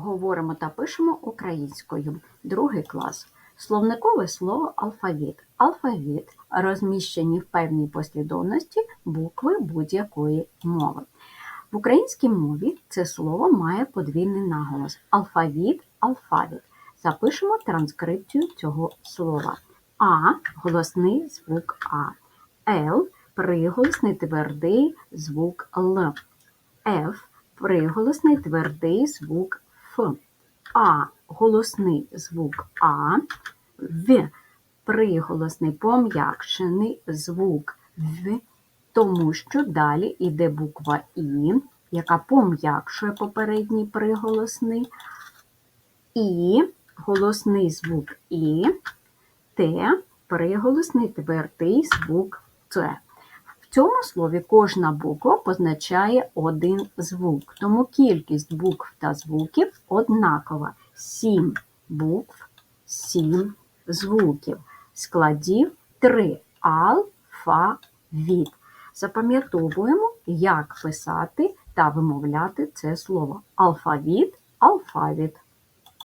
Говоримо та пишемо українською. Другий клас. Словникове слово алфавіт. Алфавіт розміщені в певній послідовності букви будь-якої мови. В українській мові це слово має подвійний наголос. Алфавіт, алфавіт. Запишемо транскрипцію цього слова. А голосний звук А. Л приголосний твердий звук Л. Ф приголосний твердий звук А голосний звук А. В приголосний пом'якшений звук В, тому що далі йде буква І, яка пом'якшує попередній приголосний. І голосний звук І, Т приголосний твердий звук Т. В цьому слові кожна буква позначає один звук, тому кількість букв та звуків однакова. Сім букв, сім звуків. Складів три алфавіт. Запам'ятовуємо, як писати та вимовляти це слово. Алфавіт, алфавіт.